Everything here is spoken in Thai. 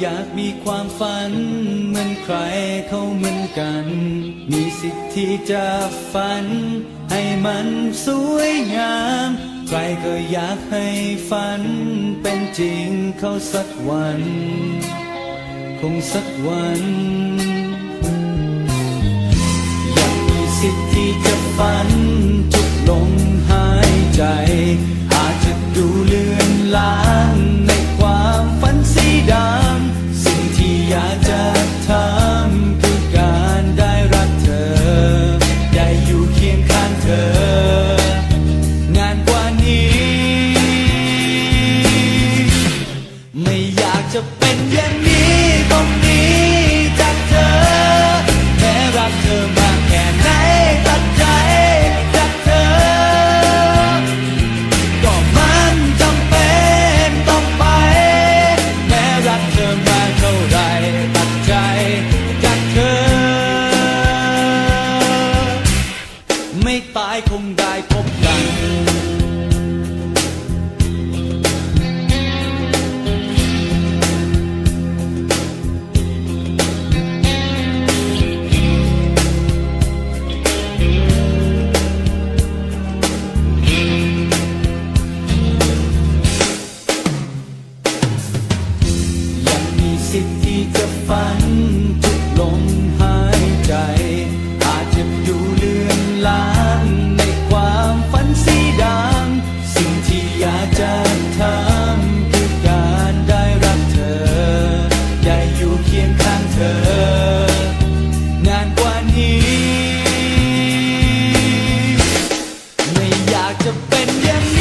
อยากมีความฝัน เหมือนใครเขาเหมือนกัน มีสิทธิ์ที่จะฝัน ให้มันสวยงาม ใครก็อยากให้ฝัน เป็นจริงเขาสักวัน คงสักวัน คงได้พบกันยังมีสิทธิ์ที่จะฝันากจะเป็นอย่าง